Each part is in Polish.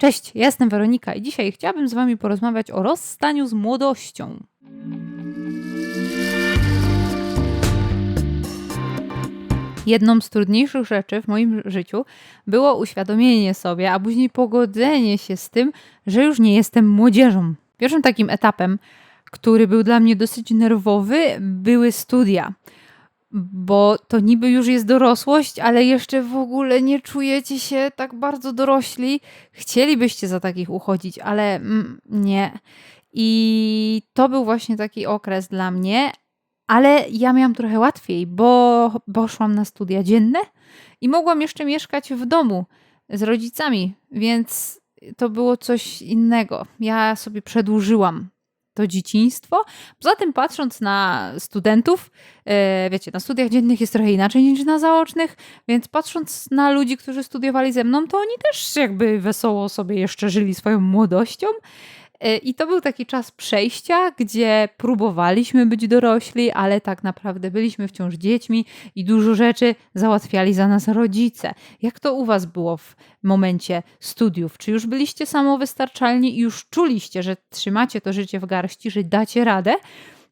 Cześć, ja jestem Weronika i dzisiaj chciałabym z Wami porozmawiać o rozstaniu z młodością. Jedną z trudniejszych rzeczy w moim życiu było uświadomienie sobie, a później pogodzenie się z tym, że już nie jestem młodzieżą. Pierwszym takim etapem, który był dla mnie dosyć nerwowy, były studia bo to niby już jest dorosłość, ale jeszcze w ogóle nie czujecie się tak bardzo dorośli. Chcielibyście za takich uchodzić, ale mm, nie. I to był właśnie taki okres dla mnie, ale ja miałam trochę łatwiej, bo poszłam na studia dzienne i mogłam jeszcze mieszkać w domu z rodzicami, więc to było coś innego. Ja sobie przedłużyłam to dzieciństwo. Poza tym, patrząc na studentów, e, wiecie, na studiach dziennych jest trochę inaczej niż na zaocznych, więc patrząc na ludzi, którzy studiowali ze mną, to oni też jakby wesoło sobie jeszcze żyli swoją młodością. E, I to był taki czas przejścia, gdzie próbowaliśmy być dorośli, ale tak naprawdę byliśmy wciąż dziećmi i dużo rzeczy załatwiali za nas rodzice. Jak to u Was było w momencie studiów? Czy już byliście samowystarczalni i już czuliście, że trzymacie to życie w garści, że dacie radę?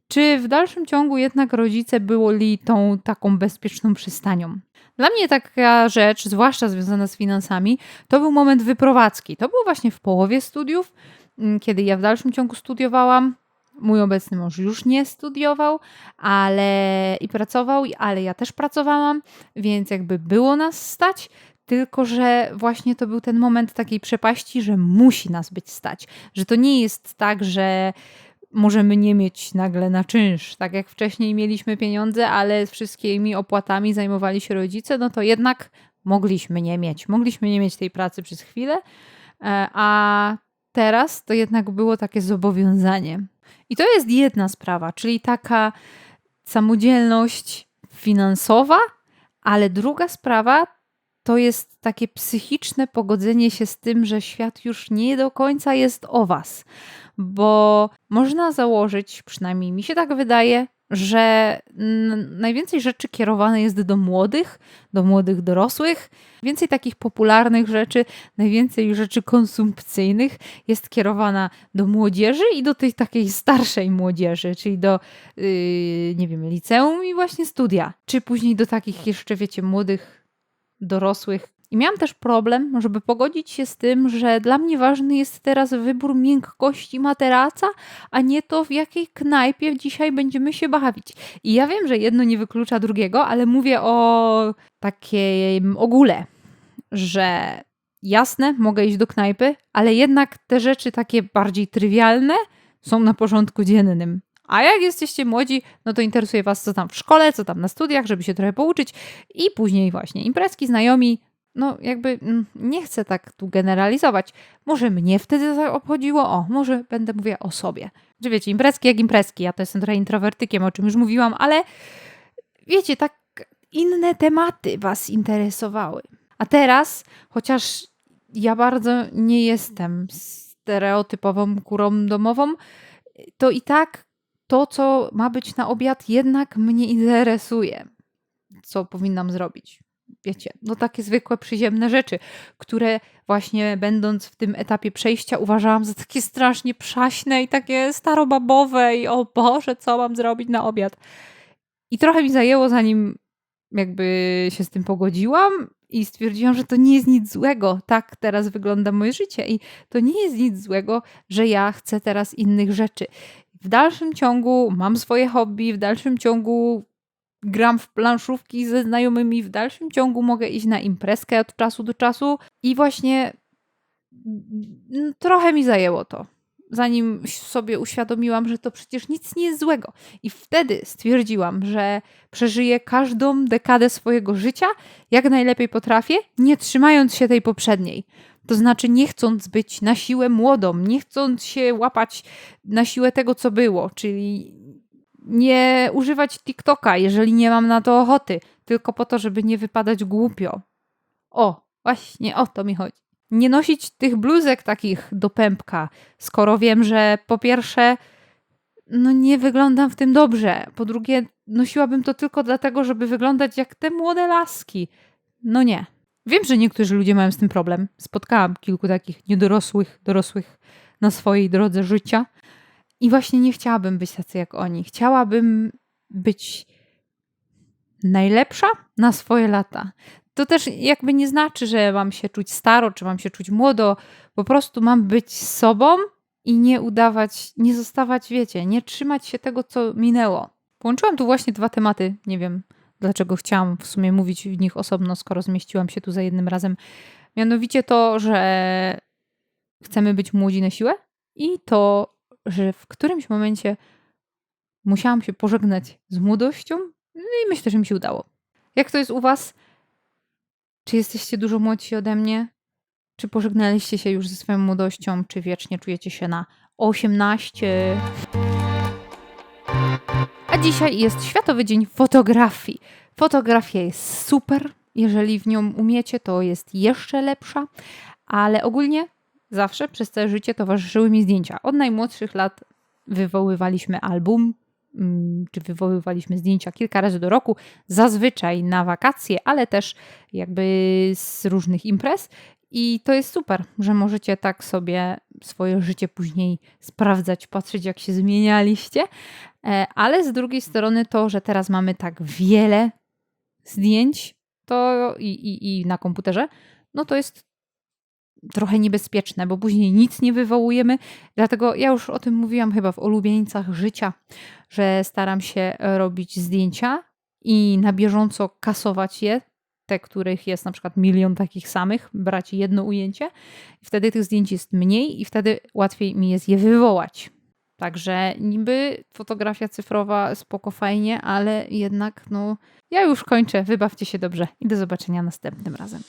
Czy w dalszym ciągu jednak rodzice byli tą taką bezpieczną przystanią? Dla mnie taka rzecz, zwłaszcza związana z finansami, to był moment wyprowadzki. To było właśnie w połowie studiów kiedy ja w dalszym ciągu studiowałam. Mój obecny mąż już nie studiował, ale i pracował, ale ja też pracowałam, więc jakby było nas stać, tylko że właśnie to był ten moment takiej przepaści, że musi nas być stać. Że to nie jest tak, że możemy nie mieć nagle na czynsz. Tak jak wcześniej mieliśmy pieniądze, ale z wszystkimi opłatami zajmowali się rodzice, no to jednak mogliśmy nie mieć. Mogliśmy nie mieć tej pracy przez chwilę, e, a teraz to jednak było takie zobowiązanie. I to jest jedna sprawa, czyli taka samodzielność finansowa, ale druga sprawa to jest takie psychiczne pogodzenie się z tym, że świat już nie do końca jest o was. Bo można założyć, przynajmniej mi się tak wydaje, że najwięcej rzeczy kierowane jest do młodych, do młodych dorosłych. Więcej takich popularnych rzeczy, najwięcej rzeczy konsumpcyjnych jest kierowana do młodzieży i do tej takiej starszej młodzieży, czyli do, yy, nie wiem, liceum i właśnie studia. Czy później do takich jeszcze, wiecie, młodych dorosłych, i miałam też problem, żeby pogodzić się z tym, że dla mnie ważny jest teraz wybór miękkości materaca, a nie to, w jakiej knajpie dzisiaj będziemy się bawić. I ja wiem, że jedno nie wyklucza drugiego, ale mówię o takim ogóle, że jasne, mogę iść do knajpy, ale jednak te rzeczy takie bardziej trywialne są na porządku dziennym. A jak jesteście młodzi, no to interesuje Was, co tam w szkole, co tam na studiach, żeby się trochę pouczyć i później właśnie imprezki, znajomi, no jakby mm, nie chcę tak tu generalizować. Może mnie wtedy obchodziło, o, może będę mówiła o sobie. Że wiecie, imprezki jak imprezki, ja to jestem trochę introwertykiem, o czym już mówiłam, ale wiecie, tak inne tematy was interesowały. A teraz, chociaż ja bardzo nie jestem stereotypową kurą domową, to i tak to, co ma być na obiad, jednak mnie interesuje, co powinnam zrobić wiecie, no takie zwykłe, przyziemne rzeczy, które właśnie będąc w tym etapie przejścia uważałam za takie strasznie przaśne i takie starobabowe i o Boże, co mam zrobić na obiad. I trochę mi zajęło, zanim jakby się z tym pogodziłam i stwierdziłam, że to nie jest nic złego. Tak teraz wygląda moje życie i to nie jest nic złego, że ja chcę teraz innych rzeczy. W dalszym ciągu mam swoje hobby, w dalszym ciągu gram w planszówki ze znajomymi, w dalszym ciągu mogę iść na imprezkę od czasu do czasu i właśnie mm, trochę mi zajęło to. Zanim sobie uświadomiłam, że to przecież nic nie jest złego. I wtedy stwierdziłam, że przeżyję każdą dekadę swojego życia jak najlepiej potrafię, nie trzymając się tej poprzedniej. To znaczy, nie chcąc być na siłę młodą, nie chcąc się łapać na siłę tego, co było, czyli nie używać TikToka, jeżeli nie mam na to ochoty, tylko po to, żeby nie wypadać głupio. O, właśnie o to mi chodzi. Nie nosić tych bluzek takich do pępka, skoro wiem, że po pierwsze, no nie wyglądam w tym dobrze. Po drugie, nosiłabym to tylko dlatego, żeby wyglądać jak te młode laski. No nie. Wiem, że niektórzy ludzie mają z tym problem. Spotkałam kilku takich niedorosłych, dorosłych na swojej drodze życia i właśnie nie chciałabym być tacy jak oni. Chciałabym być najlepsza na swoje lata. To też jakby nie znaczy, że mam się czuć staro, czy mam się czuć młodo. Po prostu mam być sobą i nie udawać, nie zostawać, wiecie, nie trzymać się tego, co minęło. Połączyłam tu właśnie dwa tematy. Nie wiem, dlaczego chciałam w sumie mówić w nich osobno, skoro zmieściłam się tu za jednym razem. Mianowicie to, że chcemy być młodzi na siłę i to, że w którymś momencie musiałam się pożegnać z młodością no i myślę, że mi się udało. Jak to jest u Was? Czy jesteście dużo młodsi ode mnie? Czy pożegnaliście się już ze swoją młodością? Czy wiecznie czujecie się na 18? A dzisiaj jest Światowy Dzień Fotografii. Fotografia jest super. Jeżeli w nią umiecie, to jest jeszcze lepsza, ale ogólnie zawsze przez całe życie towarzyszyły mi zdjęcia. Od najmłodszych lat wywoływaliśmy album, mm, czy wywoływaliśmy zdjęcia kilka razy do roku, zazwyczaj na wakacje, ale też jakby z różnych imprez. I to jest super, że możecie tak sobie swoje życie później sprawdzać, patrzeć, jak się zmienialiście. E, ale z drugiej strony to, że teraz mamy tak wiele zdjęć to i, i, i na komputerze, no to jest trochę niebezpieczne, bo później nic nie wywołujemy. Dlatego ja już o tym mówiłam chyba w ulubieńcach życia, że staram się robić zdjęcia i na bieżąco kasować je, te, których jest na przykład milion takich samych, brać jedno ujęcie. Wtedy tych zdjęć jest mniej i wtedy łatwiej mi jest je wywołać. Także niby fotografia cyfrowa spoko fajnie, ale jednak no ja już kończę. Wybawcie się dobrze i do zobaczenia następnym razem.